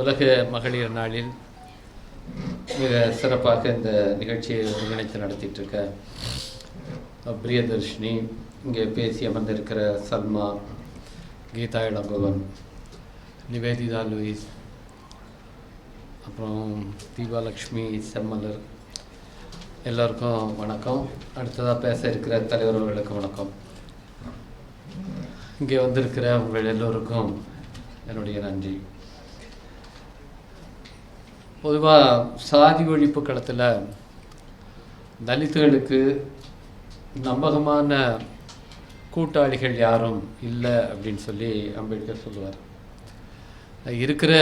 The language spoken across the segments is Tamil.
உலக மகளிர் நாளில் மிக சிறப்பாக இந்த நிகழ்ச்சியை ஒருங்கிணைத்து நடத்திட்டு இருக்க பிரியதர்ஷினி இங்கே பேசி அமர்ந்திருக்கிற சல்மா கீதா இளங்கோவன் நிவேதிதா லூயிஸ் அப்புறம் தீபாலக்ஷ்மி செம்மலர். எல்லோருக்கும் வணக்கம். அடுத்ததாக பேச இருக்கிற தலைவர்களுக்கு வணக்கம். இங்கே வந்திருக்கிற உங்கள் எல்லோருக்கும் என்னுடைய நன்றி. பொதுவாக சாதி ஒழிப்பு களத்தில் தலித்துகளுக்கு நம்பகமான கூட்டாளிகள் யாரும் இல்லை அப்படின்னு சொல்லி அம்பேத்கர் சொல்லுவார். இருக்கிற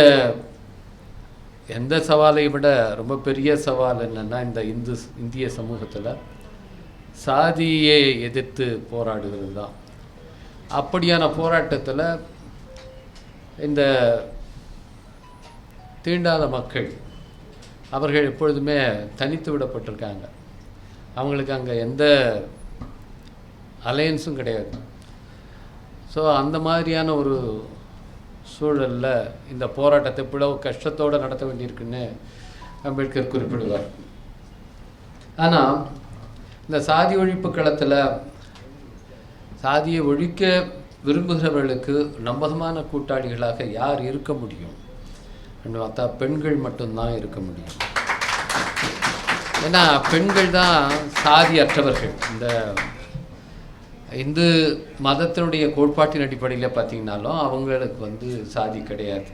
எந்த சவாலை விட ரொம்ப பெரிய சவால் என்னன்னா இந்த இந்து இந்திய சமூகத்தில் சாதியை எதிர்த்து போராடுகிறது தான். அப்படியான போராட்டத்தில் இந்த தீண்டாத மக்கள் அவர்கள் எப்பொழுதுமே தனித்து விடப்பட்டிருக்காங்க. அவங்களுக்கு அங்கே எந்த அலையன்ஸும் கிடையாது. ஸோ அந்த மாதிரியான ஒரு சூழலில் இந்த போராட்டத்தை இவ்வளவு கஷ்டத்தோடு நடத்த வேண்டியிருக்குன்னு அம்பேத்கர் குறிப்பிடுவார். ஆனால் இந்த சாதி ஒழிப்பு களத்தில் சாதியை ஒழிக்க விரும்புகிறவர்களுக்கு நம்பகமான கூட்டாளிகளாக யார் இருக்க முடியும்? அப்படின்னு பார்த்தா பெண்கள் மட்டும்தான் இருக்க முடியும். ஏன்னா பெண்கள் தான் சாதி அற்றவர்கள் இந்த இந்து மதத்தினுடைய கோட்பாட்டின் அடிப்படையில் பார்த்திங்கனாலும் அவங்களுக்கு வந்து சாதி கிடையாது.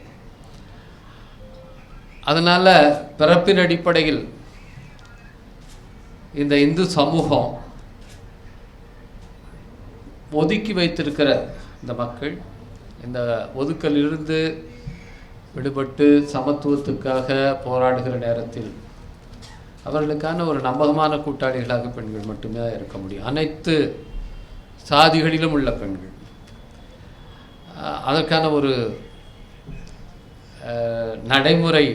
அதனால் பிறப்பின் அடிப்படையில் இந்த இந்து சமூகம் ஒதுக்கி வைத்திருக்கிற இந்த மக்கள் இந்த ஒதுக்கலிருந்து விடுபட்டு சமத்துவத்துக்காக போராடுகிற நேரத்தில் அவர்களுக்கான ஒரு நம்பகமான கூட்டாளிகளாக பெண்கள் மட்டுமே இருக்க முடியும். அனைத்து சாதிகளிலும் உள்ள பெண்கள். அதற்கான ஒரு நடைமுறை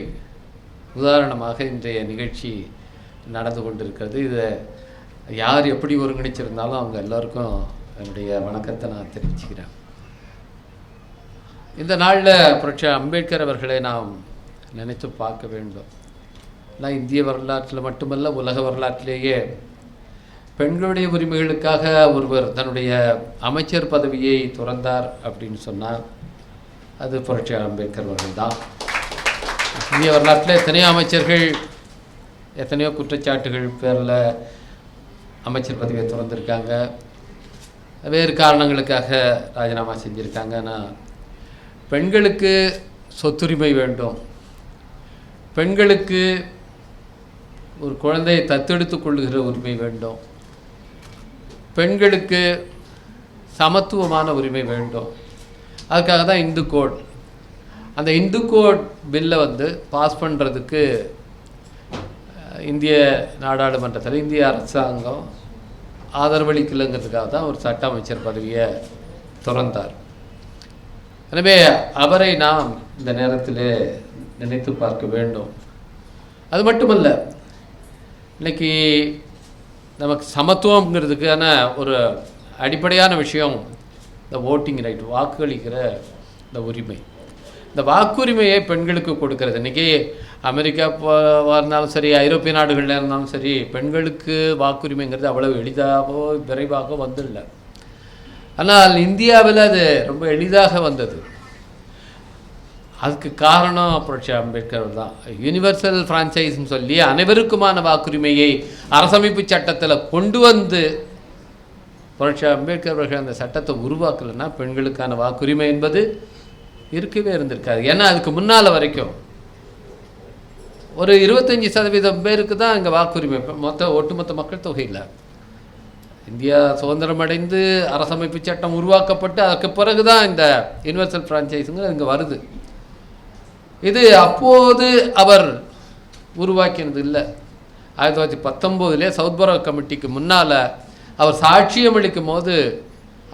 உதாரணமாக இன்றைய நிகழ்ச்சி நடந்து கொண்டிருக்கிறது. இதை யார் எப்படி ஒருங்கிணைச்சிருந்தாலும் அவங்க எல்லாருக்கும் என்னுடைய வணக்கத்தை நான் தெரிவிச்சுக்கிறேன். இந்த நாளில் புரட்சி அம்பேத்கர் அவர்களை நாம் நினைத்து பார்க்க வேண்டும். நான் இந்திய வரலாற்றில் மட்டுமல்ல உலக வரலாற்றிலேயே பெண்களுடைய உரிமைகளுக்காக ஒருவர் தன்னுடைய அமைச்சர் பதவியை துறந்தார் அப்படின்னு சொன்னார் அது புரட்சி அம்பேத்கர் அவர்கள் தான் இந்திய வரலாற்றில் எத்தனையோ அமைச்சர்கள் எத்தனையோ குற்றச்சாட்டுகள் பேரில் அமைச்சர் பதவியை துறந்திருக்காங்க. வேறு காரணங்களுக்காக ராஜினாமா செஞ்சுருக்காங்க. ஆனால் பெண்களுக்கு சொத்துரிமை வேண்டும். பெண்களுக்கு ஒரு குழந்தையை தத்தெடுத்துக் கொள்ளுகிற உரிமை வேண்டும். பெண்களுக்கு சமத்துவமான உரிமை வேண்டும். அதுக்காக தான் இந்து கோட். அந்த இந்து கோட் பில்லை வந்து பாஸ் பண்ணுறதுக்கு இந்திய நாடாளுமன்றத்தில் இந்திய அரசாங்கம் ஆதரவளிக்கலைங்கிறதுக்காக தான் ஒரு சட்ட அமைச்சர் பதவியை திறந்தார். எனவே அவரை நாம் இந்த நேரத்தில் நினைத்து பார்க்க வேண்டும். அது மட்டுமல்ல இன்னைக்கு நமக்கு சமத்துவங்கிறதுக்கான ஒரு அடிப்படையான விஷயம் இந்த ஓட்டிங் ரைட் வாக்களிக்கிற இந்த உரிமை. இந்த வாக்குரிமையை பெண்களுக்கு கொடுக்கறது. இன்றைக்கி அமெரிக்கா இருந்தாலும் சரி ஐரோப்பிய நாடுகளில் இருந்தாலும் சரி பெண்களுக்கு வாக்குரிமைங்கிறது அவ்வளோ எளிதாகவோ விரைவாக வந்துடல ஆனால் இந்தியாவில் அது ரொம்ப எளிதாக வந்தது. அதுக்கு காரணம் புரட்சி அம்பேத்கர் தான். யூனிவர்சல் ஃப்ரான்ச்சைஸ்னு சொல்லி அனைவருக்குமான வாக்குரிமையை அரசமைப்பு சட்டத்தில் கொண்டு வந்து புரட்சி அம்பேத்கர் அவர்கள் அந்த சட்டத்தை உருவாக்கலைன்னா பெண்களுக்கான வாக்குரிமை என்பது இருக்கவே இருந்திருக்காது. ஏன்னா அதுக்கு முன்னால் வரைக்கும் ஒரு இருபத்தஞ்சி சதவீதம் பேருக்கு தான் இங்கே வாக்குரிமை. மொத்த ஒட்டுமொத்த மக்கள் தொகையில். இந்தியா சுதந்திரம் அடைந்து அரசமைப்பு சட்டம் உருவாக்கப்பட்டு அதுக்கு பிறகு தான் இந்த யூனிவர்சல் ஃப்ரான்ச்சைஸுங்கிறது இங்கே வருது. இது அப்போது அவர் உருவாக்கினது இல்லை. ஆயிரத்தி தொள்ளாயிரத்தி பத்தொம்போதுலேயே சவுத்பரோ கமிட்டிக்கு முன்னால் அவர் சாட்சியம் அளிக்கும் போது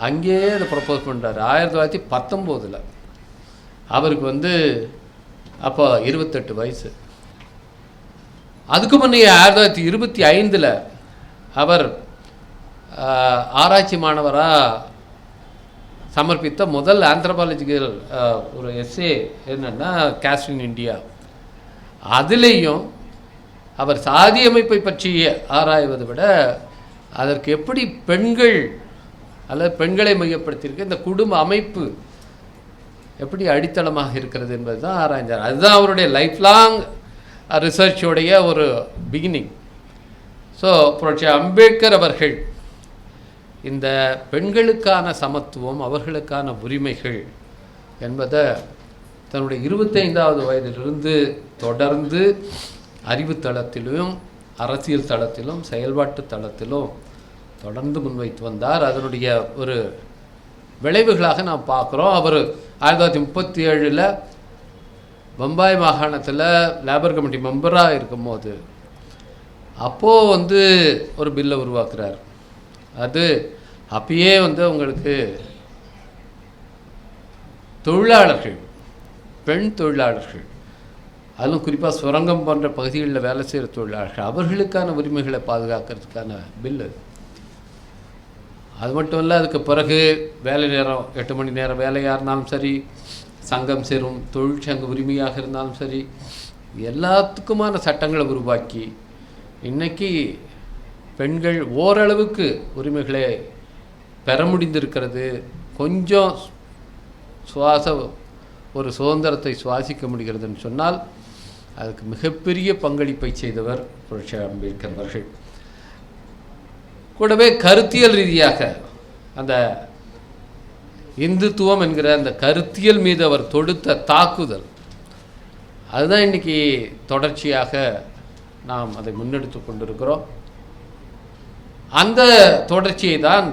அங்கேயே அதை ப்ரப்போஸ் பண்ணுறாரு ஆயிரத்தி தொள்ளாயிரத்தி பத்தொம்போதில் அவருக்கு வந்து அப்போ இருபத்தெட்டு வயசு. அதுக்கு முன்னே ஆயிரத்தி தொள்ளாயிரத்தி இருபத்தி ஐந்தில் அவர் ஆராய்ச்சி மாணவராக சமர்ப்பித்த முதல் ஆந்த்ரபாலஜிக்கல் ஒரு எஸ்ஏ என்னென்னா கேஸ்ட் இன் இந்தியா அதுலேயும் அவர் சாதி அமைப்பை பற்றி ஆராய்வதை விட அதற்கு எப்படி பெண்கள் அல்லது பெண்களை மையப்படுத்தியிருக்க இந்த குடும்ப அமைப்பு எப்படி அடித்தளமாக இருக்கிறது என்பது தான் ஆராய்ஞ்சார் அதுதான் அவருடைய லைஃப் லாங் ரிசர்ச்சோடைய ஒரு பிகினிங் ஸோ புரட்சி அம்பேத்கர் அவர்கள் இந்த பெண்களுக்கான சமத்துவம் அவர்களுக்கான உரிமைகள் என்பதை தன்னுடைய இருபத்தைந்தாவது வயதிலிருந்து தொடர்ந்து அறிவு தளத்திலும் அரசியல் தளத்திலும் செயல்பாட்டு தளத்திலும் தொடர்ந்து முன்வைத்து வந்தார். அதனுடைய ஒரு விளைவுகளாக நாம் பார்க்குறோம். அவர் ஆயிரத்தி தொள்ளாயிரத்தி முப்பத்தி ஏழில் பம்பாய் மாகாணத்தில் லேபர் கமிட்டி மெம்பராக இருக்கும்போது அப்போது வந்து ஒரு பில்லை உருவாக்குறார். அது அப்பயே வந்து உங்களுக்கு தொழிலாளர்கள் பெண் தொழிலாளர்கள் அதுவும் குறிப்பாக சுரங்கம் போன்ற பகுதிகளில் வேலை செய்கிற தொழிலாளர்கள் அவர்களுக்கான உரிமைகளை பாதுகாக்கிறதுக்கான பில்லு அது. மட்டும் இல்லை அதுக்கு பிறகு வேலை நேரம் எட்டு மணி நேரம் வேலையாக இருந்தாலும் சரி சங்கம் சேரும் தொழிற்சங்க உரிமையாக இருந்தாலும் சரி எல்லாத்துக்குமான சட்டங்களை உருவாக்கி இன்னைக்கு பெண்கள் ஓரளவுக்கு உரிமைகளை பெற முடிந்திருக்கிறது. கொஞ்சம் சுவாச ஒரு சுதந்திரத்தை சுவாசிக்க முடிகிறதுன்னு சொன்னால் அதுக்கு மிகப்பெரிய பங்களிப்பை செய்தவர் புரட்சி அம்பேத்கர் அவர்கள். கூடவே கருத்தியல் ரீதியாக அந்த இந்துத்துவம் என்கிற அந்த கருத்தியல் மீது அவர் தொடுத்த தாக்குதல் அதுதான் இன்னைக்கு தொடர்ச்சியாக நாம் அதை முன்னெடுத்து கொண்டிருக்கிறோம். அந்த தொடர்ச்சியை தான்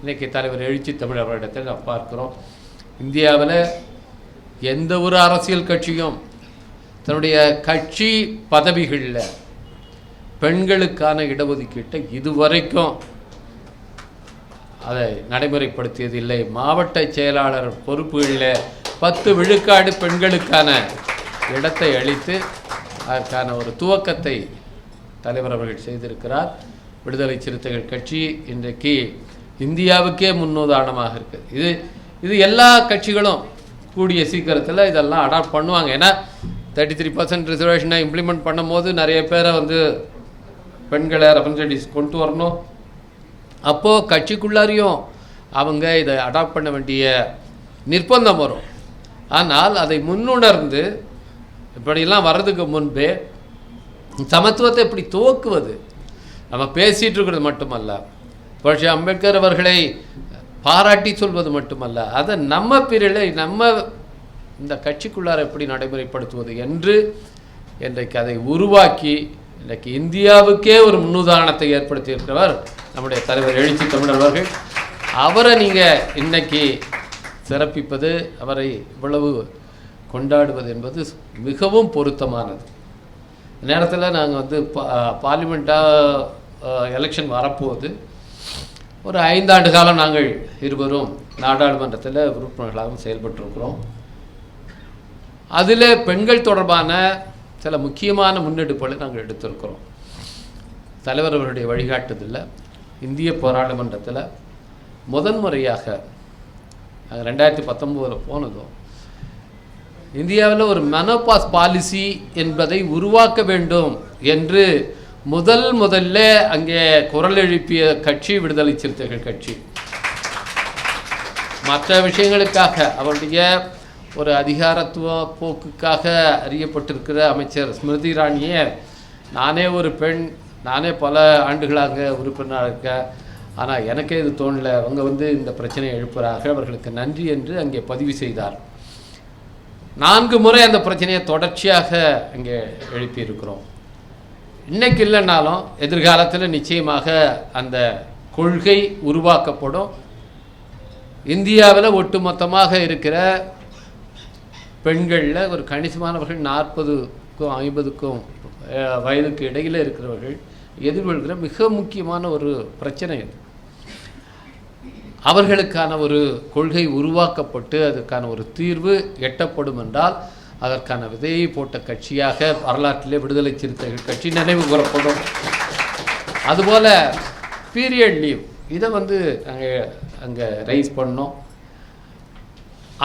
இன்னைக்கு தலைவர் எழுச்சி தமிழ் அவரிடத்தில் நாம் பார்க்கிறோம். இந்தியாவில் எந்த ஒரு அரசியல் கட்சியும் தன்னுடைய கட்சி பதவிகளில் பெண்களுக்கான இடஒதுக்கீட்டை இதுவரைக்கும் அதை நடைமுறைப்படுத்தியது இல்லை மாவட்ட செயலாளர் பொறுப்புகளில் பத்து விழுக்காடு பெண்களுக்கான இடத்தை அளித்து அதற்கான ஒரு துவக்கத்தை தலைவர் அவர்கள் செய்திருக்கிறார். விடுதலை சிறுத்தைகள் கட்சி இன்றைக்கு இந்தியாவுக்கே முன்னுதாரணமாக இருக்குது. இது இது எல்லா கட்சிகளும் கூடிய சீக்கிரத்தில் இதெல்லாம் அடாப்ட் பண்ணுவாங்க. ஏன்னா தேர்ட்டி த்ரீ பர்சன்ட் ரிசர்வேஷனை இம்ப்ளிமெண்ட் பண்ணும்போது நிறைய பேரை வந்து பெண்களை ரெப்ரசன்டேட்டிவ்ஸ் கொண்டு வரணும். அப்போது கட்சிக்குள்ளாரையும் அவங்க இதை அடாப்ட் பண்ண வேண்டிய நிர்பந்தம் வரும். ஆனால் அதை முன்னுணர்ந்து இப்படியெல்லாம் வர்றதுக்கு முன்பே சமத்துவத்தை இப்படி துவக்குவது நம்ம பேசிகிட்டு இருக்கிறது மட்டுமல்ல புரட்சி அம்பேத்கர் அவர்களை பாராட்டி சொல்வது மட்டுமல்ல அதை நம்ம பிரிலை நம்ம இந்த கட்சிக்குள்ளார எப்படி நடைமுறைப்படுத்துவது என்று இன்றைக்கு அதை உருவாக்கி இன்றைக்கு இந்தியாவுக்கே ஒரு முன்னுதாரணத்தை ஏற்படுத்தியிருக்கிறவர் நம்முடைய தலைவர் எழுச்சி தமிழர் அவர்கள். அவரை நீங்கள் இன்னைக்கு சிறப்பிப்பது அவரை இவ்வளவு கொண்டாடுவது என்பது மிகவும் பொருத்தமானது. நேரத்தில் நாங்கள் வந்து பா பார்லிமெண்ட்டாக எலெக்ஷன் வரப்போகுது. ஒரு ஐந்தாண்டு காலம் நாங்கள் இருவரும் நாடாளுமன்றத்தில் உறுப்பினர்களாகவும் செயல்பட்டிருக்கிறோம். அதில் பெண்கள் தொடர்பான சில முக்கியமான முன்னெடுப்புகளை நாங்கள் எடுத்திருக்கிறோம். தலைவர் அவருடைய வழிகாட்டுதலில் இந்திய பாராளுமன்றத்தில் முதன்முறையாக நாங்கள் ரெண்டாயிரத்தி பத்தொம்போதில் போனதும் இந்தியாவில் ஒரு மெனோபாஸ் பாலிசி என்பதை உருவாக்க வேண்டும் என்று முதல் முதல்ல அங்கே குரல் எழுப்பிய கட்சி விடுதலை சிறுத்தைகள் கட்சி. மற்ற விஷயங்களுக்காக அவருடைய ஒரு அதிகாரத்துவ போக்குக்காக அறியப்பட்டிருக்கிற அமைச்சர் ஸ்மிருதி இராணியே நானே ஒரு பெண் நானே பல ஆண்டுகளாக உறுப்பினராக இருக்கேன். ஆனால் எனக்கே இது தோணல. அவங்க வந்து இந்த பிரச்சனையை எழுப்புகிறார்கள் அவர்களுக்கு நன்றி என்று அங்கே பதிவு செய்தார். நான்கு முறை அந்த பிரச்சனையை தொடர்ச்சியாக அங்கே எழுப்பியிருக்கிறோம். இன்னைக்கு இல்லைன்னாலும் எதிர்காலத்தில் நிச்சயமாக அந்த கொள்கை உருவாக்கப்படும். இந்தியாவில் ஒட்டுமொத்தமாக இருக்கிற பெண்களில் ஒரு கணிசமானவர்கள் நாற்பதுக்கும் ஐம்பதுக்கும் வயதுக்கு இடையில் இருக்கிறவர்கள் எதிர்கொள்கிற மிக முக்கியமான ஒரு பிரச்சனை அது. அவர்களுக்கான ஒரு கொள்கை உருவாக்கப்பட்டு அதற்கான ஒரு தீர்வு எட்டப்படும் என்றால் அதற்கான விதையை போட்ட கட்சியாக வரலாற்றிலே விடுதலை சிறுத்தைகள் கட்சி நினைவு கூறப்படும். அதுபோல் பீரியட் லீவ் இதை வந்து நாங்கள் அங்கே ரைஸ் பண்ணோம்.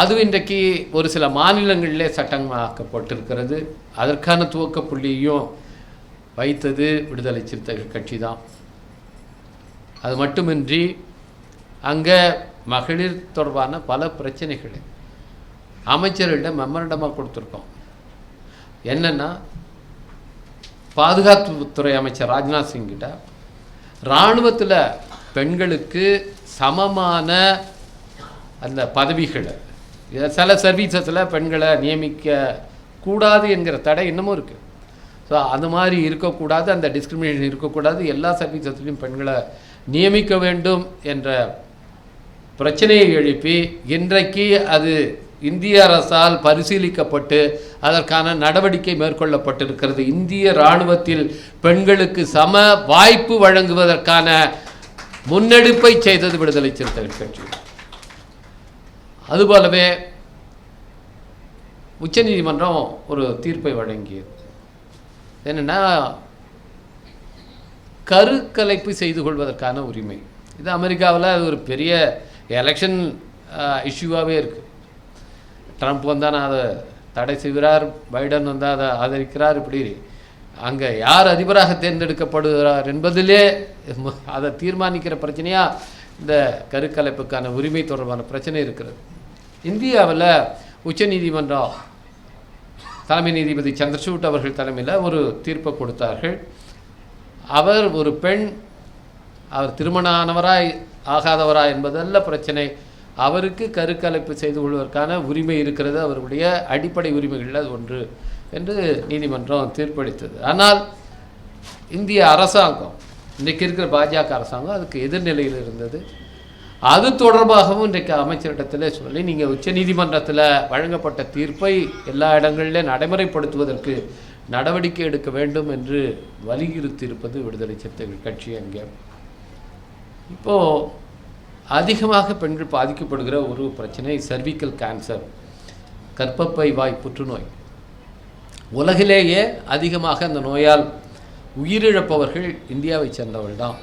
அது இன்றைக்கு ஒரு சில மாநிலங்களிலே சட்டமாக்கப்பட்டிருக்கிறது அதற்கான துவக்க புள்ளியும் வைத்தது விடுதலை சிறுத்தைகள் கட்சி தான். அது மட்டுமின்றி அங்கே மகளிர் தொடர்பான பல பிரச்சனைகளை அமைச்சர்களிடம் மெமரண்டமாக கொடுத்துருக்கோம். என்னென்னா பாதுகாப்புத்துறை அமைச்சர் ராஜ்நாத் சிங் கிட்ட இராணுவத்தில் பெண்களுக்கு சமமான அந்த பதவிகளை சில சர்வீசஸில் பெண்களை நியமிக்க கூடாது என்கிற தடை இன்னமும் இருக்குது ஸோ அது மாதிரி இருக்கக்கூடாது அந்த டிஸ்கிரிமினேஷன் இருக்கக்கூடாது எல்லா சர்வீசஸ்லையும் பெண்களை நியமிக்க வேண்டும் என்ற பிரச்சனையை எழுப்பி இன்றைக்கு அது இந்திய அரசால் பரிசீலிக்கப்பட்டு அதற்கான நடவடிக்கை மேற்கொள்ளப்பட்டிருக்கிறது. இந்திய இராணுவத்தில் பெண்களுக்கு சம வாய்ப்பு வழங்குவதற்கான முன்னெடுப்பை செய்தது விடுதலை சிறுத்தைகள் கட்சி. அதுபோலவே உச்சநீதிமன்றம் ஒரு தீர்ப்பை வழங்கியது. என்னென்னா கருக்கலைப்பு செய்து கொள்வதற்கான உரிமை. இது அமெரிக்காவில் அது ஒரு பெரிய எலெக்ஷன் இஷ்யூவாகவே இருக்குது ட்ரம்ப் வந்தால் நான் அதை தடை செய்கிறார் பைடன் வந்தால் அதை ஆதரிக்கிறார் இப்படி. அங்கே யார் அதிபராக தேர்ந்தெடுக்கப்படுகிறார் என்பதிலே அதை தீர்மானிக்கிற பிரச்சனையாக இந்த கருக்கலைப்புக்கான உரிமை தொடர்பான பிரச்சனை இருக்கிறது. இந்தியாவில் உச்சநீதிமன்றம் தலைமை நீதிபதி சந்திரசூட் அவர்கள் தலைமையில் ஒரு தீர்ப்பை கொடுத்தார்கள். அவர் ஒரு பெண் அவர் திருமணமானவராய் ஆகாதவரா என்பதல்ல பிரச்சனை. அவருக்கு கருக்கலைப்பு செய்து கொள்வதற்கான உரிமை இருக்கிறது. அவருடைய அடிப்படை உரிமைகளில் அது ஒன்று என்று நீதிமன்றம் தீர்ப்பளித்தது. ஆனால் இந்திய அரசாங்கம் இன்றைக்கு இருக்கிற பாஜக அரசாங்கம் அதுக்கு எதிர்நிலையில் இருந்தது. அது தொடர்பாகவும் இன்றைக்கு அமைச்சரிடத்தில் சொல்லி நீங்கள் உச்சநீதிமன்றத்தில் வழங்கப்பட்ட தீர்ப்பை எல்லா இடங்களிலும் நடைமுறைப்படுத்துவதற்கு நடவடிக்கை எடுக்க வேண்டும் என்று வலியுறுத்தியிருப்பது விடுதலை சிறுத்தைகள் கட்சி அங்கே. இப்போது அதிகமாக பெண்கள் பாதிக்கப்படுகிற ஒரு பிரச்சனை சர்விக்கல் கேன்சர் கற்பப்பை வாய் புற்றுநோய். உலகிலேயே அதிகமாக அந்த நோயால் உயிரிழப்பவர்கள் இந்தியாவை சேர்ந்தவர்கள் தான்.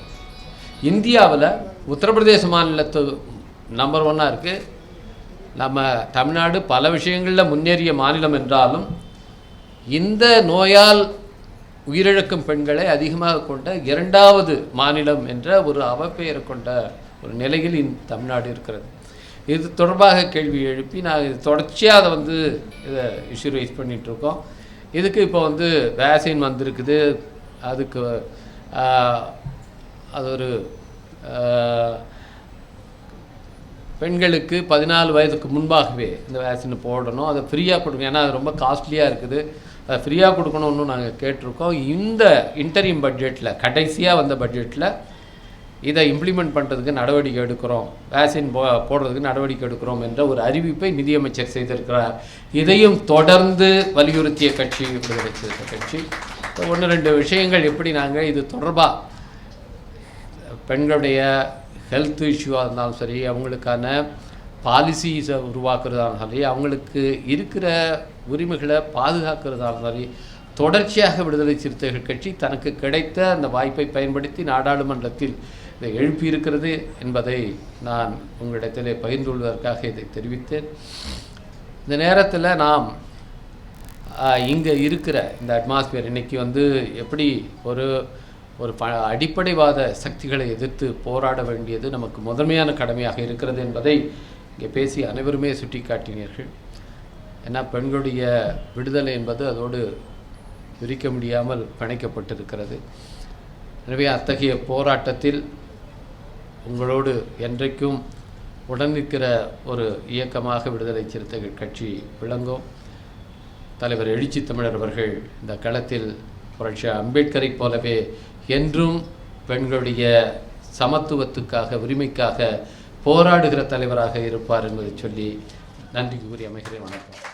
இந்தியாவில் உத்தரப்பிரதேச மாநிலத்து நம்பர் ஒன்னாக இருக்குது நம்ம தமிழ்நாடு பல விஷயங்களில் முன்னேறிய மாநிலம் என்றாலும் இந்த நோயால் உயிரிழக்கும் பெண்களை அதிகமாக கொண்ட இரண்டாவது மாநிலம் என்ற ஒரு அவப்பெயரை கொண்ட ஒரு நிலையில் இந்த தமிழ்நாடு இருக்கிறது. இது தொடர்பாக கேள்வி எழுப்பி நான் இது தொடர்ச்சியாக அதை வந்து இதை இஷ்யூ ரைஸ் பண்ணிகிட்ருக்கோம் இதுக்கு இப்போ வந்து வேக்சின் வந்திருக்குது. அதுக்கு அது ஒரு பெண்களுக்கு பதினாலு வயதுக்கு முன்பாகவே இந்த வேக்சின் போடணும். அதை ஃப்ரீயாக கொடுங்க. ஏன்னா அது ரொம்ப காஸ்ட்லியாக இருக்குது. அதை ஃப்ரீயாக கொடுக்கணும்னு நாங்கள் கேட்டிருக்கோம். இந்த இன்டரிம் பட்ஜெட்டில் கடைசியாக வந்த பட்ஜெட்டில் இதை இம்ப்ளிமெண்ட் பண்ணுறதுக்கு நடவடிக்கை எடுக்கிறோம். வேக்சின் போ போடுறதுக்கு நடவடிக்கை எடுக்கிறோம் என்ற ஒரு அறிவிப்பை நிதியமைச்சர் செய்திருக்கிறார். இதையும் தொடர்ந்து வலியுறுத்திய கட்சி விடுதலை கட்சி. ஒன்று ரெண்டு விஷயங்கள் எப்படி நாங்கள் இது தொடர்பாக பெண்களுடைய ஹெல்த் இஷ்யூவாக இருந்தாலும் சரி அவங்களுக்கான பாலிசிஸை உருவாக்குறதாலும் சரி அவங்களுக்கு இருக்கிற உரிமைகளை பாதுகாக்கிறதாலும் சரி தொடர்ச்சியாக விடுதலை சிறுத்தைகள் கட்சி தனக்கு கிடைத்த அந்த வாய்ப்பை பயன்படுத்தி நாடாளுமன்றத்தில் இதை எழுப்பியிருக்கிறது என்பதை நான் உங்களிடத்திலே பகிர்ந்து கொள்வதற்காக இதை தெரிவித்தேன். இந்த நேரத்தில் நாம் இங்கே இருக்கிற இந்த அட்மாஸ்பியர் இன்னைக்கு வந்து எப்படி ஒரு ஒரு ப அடிப்படைவாத சக்திகளை எதிர்த்து போராட வேண்டியது நமக்கு முதன்மையான கடமையாக இருக்கிறது என்பதை இங்கே பேசி அனைவருமே சுட்டிக்காட்டினீர்கள். ஏன்னா பெண்களுடைய விடுதலை என்பது அதோடு பிரிக்க முடியாமல் பிணைக்கப்பட்டிருக்கிறது. எனவே அத்தகைய போராட்டத்தில் உங்களோடு என்றைக்கும் உடன் நிற்கிற ஒரு இயக்கமாக விடுதலை சிறுத்தைகள் கட்சி விளங்கும். தலைவர் எழுச்சி தமிழர் அவர்கள் இந்த களத்தில் புரட்சி அம்பேத்கரை போலவே என்றும் பெண்களுடைய சமத்துவத்துக்காக உரிமைக்காக போராடுகிற தலைவராக இருப்பார் என்பதை சொல்லி நன்றி கூறி அமைகிறேன். வணக்கம்.